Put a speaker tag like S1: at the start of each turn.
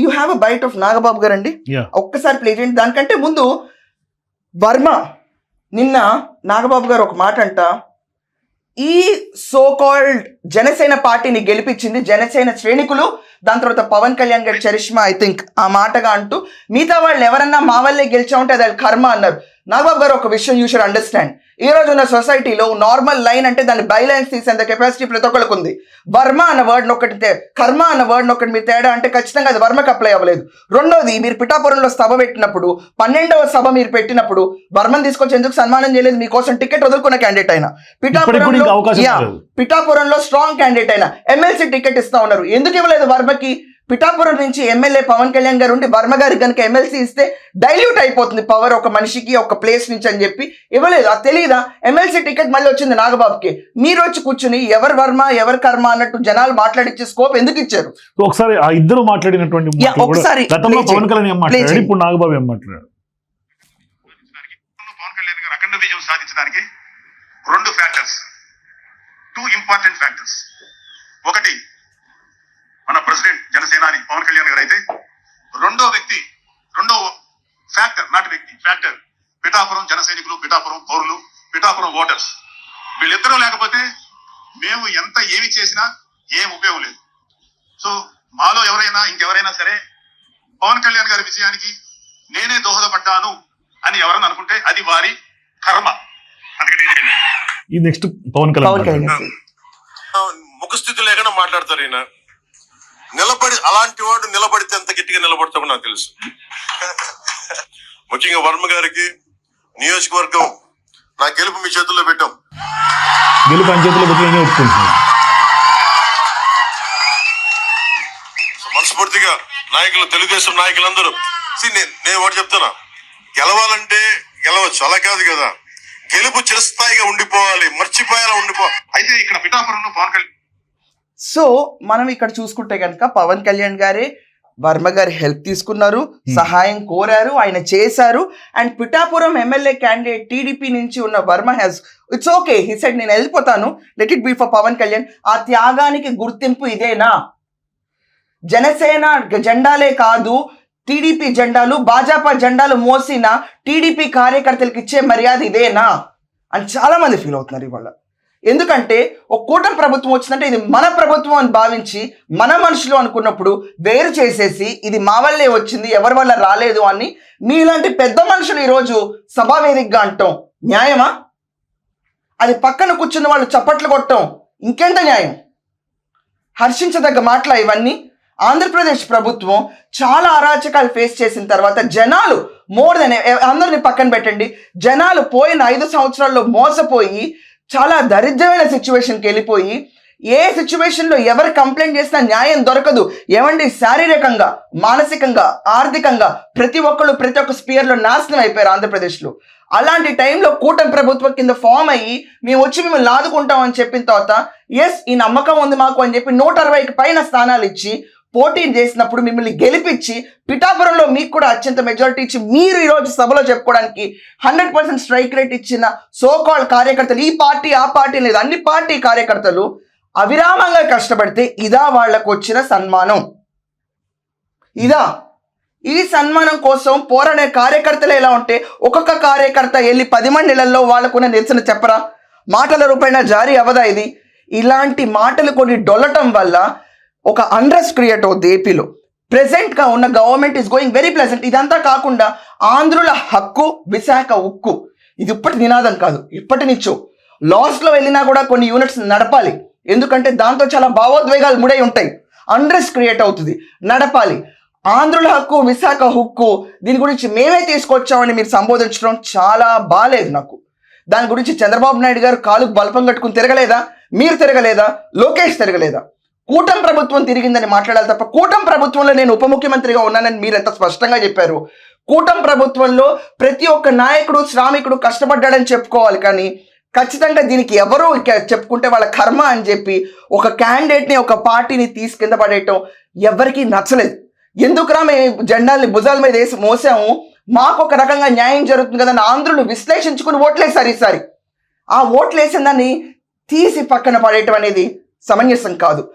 S1: You have a bite of Nagababu గారు అండి ఒక్కసారి ప్లే చేయండి దానికంటే ముందు వర్మ నిన్న నాగబాబు గారు ఒక మాట అంట. ఈ సో కాల్డ్ జనసేన పార్టీని గెలిపించింది జనసేన శ్రేణికులు దాని తర్వాత పవన్ కళ్యాణ్ గారి చరిష్మా ఐ థింక్ ఆ మాటగా అంటూ మిగతా వాళ్ళు ఎవరన్నా మా వల్లే గెలిచామంటే అది వాళ్ళ కర్మ అన్నారు. నాగబాబు గారు ఒక విషయం యూ షుడ్ అండర్స్టాండ్ ఈ రోజు ఉన్న సొసైటీలో నార్మల్ లైన్ అంటే దాని బై లైన్స్ తీసేంత కెపాసిటీ ప్రతి ఒక్కరికి ఉంది వర్మ అన్న వర్డ్ ఒకటి కర్మ అన్న వర్డ్ ఒకటి మీరు తేడా అంటే ఖచ్చితంగా అది వర్మకి అప్లై అవ్వలేదు. రెండోది మీరు పిఠాపురంలో సభ పెట్టినప్పుడు పన్నెండవ సభ మీరు పెట్టినప్పుడు వర్మని తీసుకొచ్చి ఎందుకు సన్మానం చేయలేదు? మీకోసం టికెట్ వదులుకున్న క్యాండిడేట్ అయినా.
S2: రాలేదు.
S1: పిఠాపురంలో స్ట్రాంగ్ క్యాండిడేట్ అయినా. ఎమ్మెల్సీ టికెట్ ఇస్తా ఉన్నారు. ఎందుకు ఇవ్వలేదు వర్మకి? పిఠాపురం నుంచి ఎమ్మెల్యే పవన్ కళ్యాణ్ గారు ఉండి వర్మ గారికి కనుక ఎమ్మెల్సీ ఇస్తే డైల్యూట్ అయిపోతుంది పవర్ ఒక మనిషికి ఒక ప్లేస్ నుంచి అని చెప్పి. ఇవ్వలేదు అది తెలియదా ఎమ్మెల్సీ టికెట్ మళ్ళీ వచ్చింది నాగబాబుకి. మీరు వచ్చి కూర్చుని ఎవరు వర్మ ఎవరు కర్మ అన్నట్టు జనాలు మాట్లాడించే స్కోప్ ఎందుకు ఇచ్చారు?
S2: ఒకసారి ఆ ఇద్దరు మాట్లాడినటువంటి
S1: ఒకసారి
S2: పవన్ కళ్యాణ్. ఇప్పుడు నాగబాబు ఏం మాట్లాడాడు?
S3: పవన్ కళ్యాణ్ గారు అఖండ విజయం సాధించడానికి రెండు ఫ్యాక్టర్స్ టూ ఇంపార్టెంట్ ఫ్యాక్టర్స్ ఒకటి మన ప్రెసిడెంట్ జనసేనాని పవన్ కళ్యాణ్ గారు అయితే రెండో వ్యక్తి రెండో ఫ్యాక్టర్ నాటి వ్యక్తి ఫ్యాక్టర్ పిఠాపురం జన సైనికులు పిఠాపురం పౌరులు పిఠాపురం ఓటర్స్ వీళ్ళిద్దరూ లేకపోతే మేము ఎంత ఏమి చేసినా ఏం ఉపయోగం లేదు సో మాలో ఎవరైనా ఇంకెవరైనా సరే పవన్ కళ్యాణ్ గారి విజయానికి నేనే దోహదపడ్డాను అని ఎవరన్నా అనుకుంటే అది వారి కర్మ.
S2: ఈ నెక్స్ట్ పవన్ కళ్యాణ్.
S4: ముఖస్థితి లేకుండా మాట్లాడతారు ఈయన నిలబడి అలాంటి వాడు నిలబడితే ఎంత గట్టిగా నిలబడతామో నాకు తెలుసు. ముఖ్యంగా వర్మ గారికి నియోజకవర్గం నా గెలుపు మీ చేతుల్లో పెట్టాం.
S2: గెలుపు పెట్టి నేనే ఒప్పుకుంటున్నాను.
S4: సో మనస్ఫూర్తిగా నాయకులు తెలుగుదేశం నాయకులందరూ నేను ఒకటి చెప్తున్నా. గెలవాలంటే గెలవచ్చు అలా కాదు కదా. గెలుపు చిరస్థాయిగా ఉండిపోవాలి మర్చిపోయేలా ఉండిపోవాలి
S3: అయితే ఇక్కడ పిఠాపురంలో పవన్ కళ్యాణ్
S1: సో మనం ఇక్కడ చూసుకుంటే కనుక పవన్ కళ్యాణ్ గారే వర్మ గారి హెల్ప్ తీసుకున్నారు సహాయం కోరారు ఆయన చేశారు. And Pithapuram MLA candidate TDP నుంచి ఉన్న Varma has it's okay he side నేను వెళ్ళిపోతాను. Let it be for Pawan Kalyan. ఆ త్యాగానికి గుర్తింపు ఇదేనా? జనసేన జెండాలే కాదు టీడీపీ జెండాలు భాజపా జెండాలు మోసిన టీడీపీ కార్యకర్తలకు ఇచ్చే మర్యాద ఇదేనా? అని చాలా మంది ఫీల్ అవుతున్నారు ఇవాళ. ఎందుకంటే ఒక కూటమి ప్రభుత్వం వచ్చిందంటే ఇది మన ప్రభుత్వం అని భావించి మన మనుషులు అనుకున్నప్పుడు వేరు చేసేసి ఇది మా వల్లే వచ్చింది ఎవరి వల్ల రాలేదు అని మీలాంటి పెద్ద మనుషులు ఈరోజు సభావేదికగా అంటాం. న్యాయమా? అది పక్కన కూర్చున్న వాళ్ళు చప్పట్లు కొట్టడం ఇంకెంత న్యాయం? హర్షించదగ్గ మాటల ఇవన్నీ. ఆంధ్రప్రదేశ్ ప్రభుత్వం చాలా అరాచకాలు ఫేస్ చేసిన తర్వాత జనాలు మోర్ దెన్ అందరిని పక్కన పెట్టండి. జనాలు పోయిన ఐదు సంవత్సరాల్లో మోసపోయి చాలా దరిద్రమైన సిచ్యువేషన్కి వెళ్ళిపోయి ఏ సిచ్యువేషన్లో ఎవరు కంప్లైంట్ చేసినా న్యాయం దొరకదు. ఏమండి? శారీరకంగా మానసికంగా ఆర్థికంగా ప్రతి ఒక్కళ్ళు ప్రతి ఒక్క స్పియర్లో నాశనం అయిపోయారు ఆంధ్రప్రదేశ్లో. అలాంటి టైంలో కూటమి ప్రభుత్వం కింద ఫామ్ అయ్యి మేము వచ్చి మిమ్మల్ని లాదుకుంటాం అని చెప్పిన తర్వాత ఎస్ ఈ నమ్మకం ఉంది మాకు అని చెప్పి నూట అరవైకి పైన స్థానాలు ఇచ్చి పోటీ చేసినప్పుడు మిమ్మల్ని గెలిపించి పిఠాపురంలో మీకు కూడా అత్యంత మెజారిటీ ఇచ్చి మీరు ఈరోజు సభలో చెప్పుకోవడానికి హండ్రెడ్ పర్సెంట్ స్ట్రైక్ రేట్ ఇచ్చిన సో కార్యకర్తలు ఈ పార్టీ ఆ పార్టీ లేదు అన్ని పార్టీ కార్యకర్తలు అవిరామంగా కష్టపడితే ఇదా వాళ్ళకు వచ్చిన సన్మానం. ఇదా. ఈ సన్మానం కోసం పోరాడే కార్యకర్తలు ఎలా ఉంటే ఒక్కొక్క కార్యకర్త వెళ్ళి పది మంది నెలల్లో వాళ్ళకున్న నిరసన చెప్పరా? మాటల రూపాయన జారీ అవదా ఇది? ఇలాంటి మాటలు కొన్ని డొల్లటం వల్ల ఒక అండ్రెస్ క్రియేట్ అవుద్ది ఏపీలో ప్రెసెంట్గా ఉన్న government is going very pleasant ఇదంతా కాకుండా ఆంధ్రుల హక్కు విశాఖ ఉక్కు. ఇది ఇప్పటి నినాదం కాదు ఇప్పటి నుంచో లాస్లో వెళ్ళినా కూడా కొన్ని యూనిట్స్ నడపాలి. ఎందుకంటే దాంతో చాలా భావోద్వేగాలు ముడై ఉంటాయి. అండ్రెస్ క్రియేట్ అవుతుంది. నడపాలి. ఆంధ్రుల హక్కు విశాఖ హక్కు దీని గురించి మేమే తీసుకొచ్చామని మీరు సంబోధించడం చాలా బాలేదు నాకు. దాని గురించి చంద్రబాబు నాయుడు గారు కాలుకు బల్పం కట్టుకుని తిరగలేదా? మీరు తిరగలేదా? లోకేష్ తిరగలేదా? కూటమి ప్రభుత్వం తిరిగిందని మాట్లాడాలి తప్ప కూటమి ప్రభుత్వంలో నేను ఉప ముఖ్యమంత్రిగా ఉన్నానని మీరు ఎంత స్పష్టంగా చెప్పారు? కూటమి ప్రభుత్వంలో ప్రతి ఒక్క నాయకుడు శ్రామికుడు కష్టపడ్డాడని చెప్పుకోవాలి కానీ ఖచ్చితంగా దీనికి ఎవరో చెప్పుకుంటే వాళ్ళ కర్మ అని చెప్పి ఒక క్యాండిడేట్ని ఒక పార్టీని తీసుకింద పడేయటం ఎవరికీ నచ్చలేదు. ఎందుకురా మేము జెండాల్ని భుజాల మీద వేసి మోసాము? మాకు ఒక రకంగా న్యాయం జరుగుతుంది కదా అని ఆంధ్రులు విశ్లేషించుకుని ఓట్లేసారు ఈసారి. ఆ ఓట్లు వేసిన దాన్ని తీసి పక్కన పడేయటం అనేది సమంజసం కాదు.